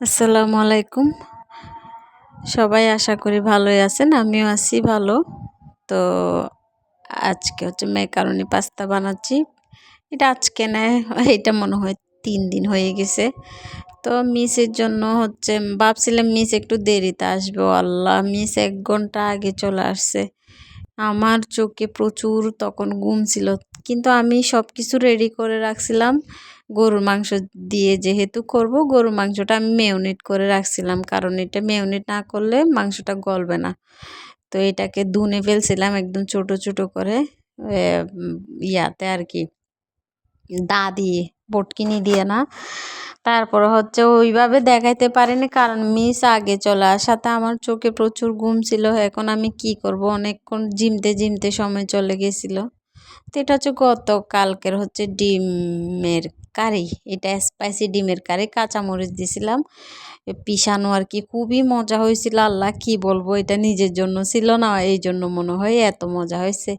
আসসালামু আলাইকুম। সবাই আশা করি ভালোই আছেন, আমিও আছি ভালো। তো আজকে হচ্ছে মেকারনি পাস্তা বানাচ্ছি। এটা আজকে নেয় এটা মনে হয় তিন দিন হয়ে গেছে। তো মিসের জন্য হচ্ছে, ভাবছিলাম মিস একটু দেরিতে আসবে আল্লাহ মিস এক ঘণ্টা আগে চলে আসছে। আমার চোখে প্রচুর তখন ঘুম ছিল, কিন্তু আমি সব কিছু রেডি করে রাখছিলাম। গরুর মাংস দিয়ে যেহেতু করব, গরুর মাংসটা আমি মেউনিট করে রাখছিলাম। কারণ এটা মেউনিট না করলে মাংসটা গলবে না। তো এটাকে ধুনে ফেলছিলাম একদম ছোট ছোট করে ইয়াতে আর কি, দা দিয়ে, বটকিনি দিয়ে না। তারপর হচ্ছে ওইভাবে দেখাইতে পারিনি কারণ মিস আগে চলে আসাতে আমার চোখে প্রচুর ঘুম ছিল। এখন আমি কি করব? অনেকক্ষণ জিমতে জিমতে সময় চলে গেছিল। তো এটা হচ্ছে গত কালকের হচ্ছে ডিমের কারি। এটা স্পাইসি ডিমের কারি। কাঁচামরিচ দিছিলাম। পিসানো আর কি খুবই মজা হয়েছিল। আল্লাহ কি বলব? এটা নিজের জন্য ছিল না এই জন্য মনে হয় এত মজা হয়েছে।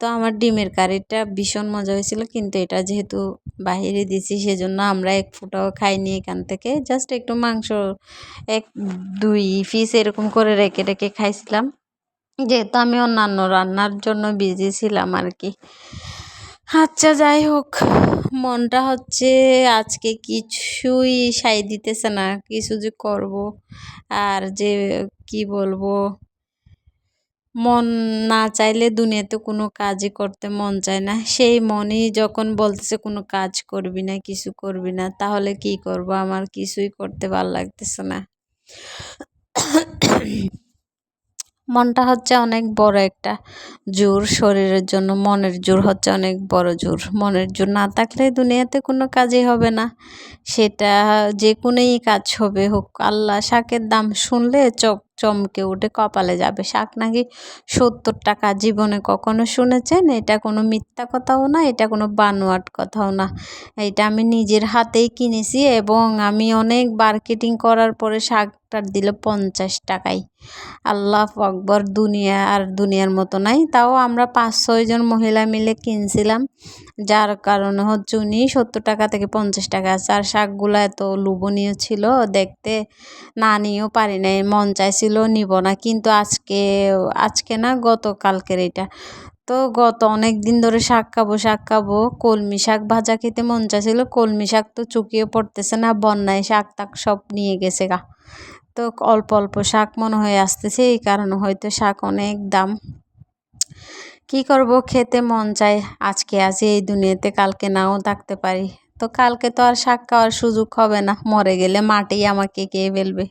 তো আমার ডিমের কারিটা ভীষণ মজা হয়েছিল, কিন্তু এটা যেহেতু বাহিরে দিছি, সেজন্য আমরা এক ফুটাও খাইনি এখান থেকে। জাস্ট একটু মাংস, এক, দুই পিস এরকম করে রেখে রেখে খাইছিলাম। যেহেতু আমি অন্যান্য রান্নার জন্য বিজি ছিলাম আর কি আচ্ছা যাই হোক। মনটা হচ্ছে আজকে কিছুই সাই দিতেছে না, কিছু যে করব। আর যে কি বলব, মন না চাইলে দুনিয়াতে কোনো কাজই করতে মন চায় না। সেই মনই যখন বলতেছে কোনো কাজ করবি না, কিছু করবি না, তাহলে কি করব? আমার কিছুই করতে ভালো লাগতেছে না। মনটা হচ্ছে অনেক বড় একটা জোর, শরীরের জন্য মনের জোর হচ্ছে অনেক বড় জোর। মনের জোর না থাকলে দুনিয়াতে কোনো কাজই হবে না। সেটা যে কোনোই কাজ হবে হোক, আল্লাহ শাকের দাম শুনলে চোখ চমকে উঠে কপালে যাবে। শাক নাকি সত্তর টাকা জীবনে কখনো শুনেছেন? এটা কোনো মিথ্যা কথাও না, এটা কোনো বানোয়াট কথাও না। এটা আমি নিজের হাতেই কিনেছি এবং আমি অনেক মার্কেটিং করার পরে শাকটার দিল পঞ্চাশ টাকায়। আল্লাহ আকবর, দুনিয়া আর দুনিয়ার মতো নাই। তাও আমরা পাঁচ ছয়জন মহিলা মিলে কিনছিলাম। যার কারণে হচ্ছে উনি সত্তর টাকা থেকে পঞ্চাশ টাকা আছে। আর শাকগুলো এত লোভনীয় ছিল দেখতে, না নিয়েও পারি নাই। মন চাইছিল নিব না। কিন্তু আজকে আজকে না গত কালকের এটা। তো গত অনেক দিন ধরে শাক খাব শাক খাব, কলমি শাক ভাজা খেতে মন চাইছিল। কলমি শাক তো চুকিয়ে পড়তেছে না, বন্যায় শাক তাক সব নিয়ে গেছে গা। তো অল্প অল্প শাক মনে হয়ে আসতেছে, এই কারণে হয়তো শাক অনেক দাম। কি করব? খেতে মন চায়। আজকে আছি এই দুনিয়াতে কালকে নাও থাকতে পারি। তো কালকে তো আর শাক খাওয়ার সুযোগ হবে না। মরে গেলে মাটি আমাকে কে ফেলবে?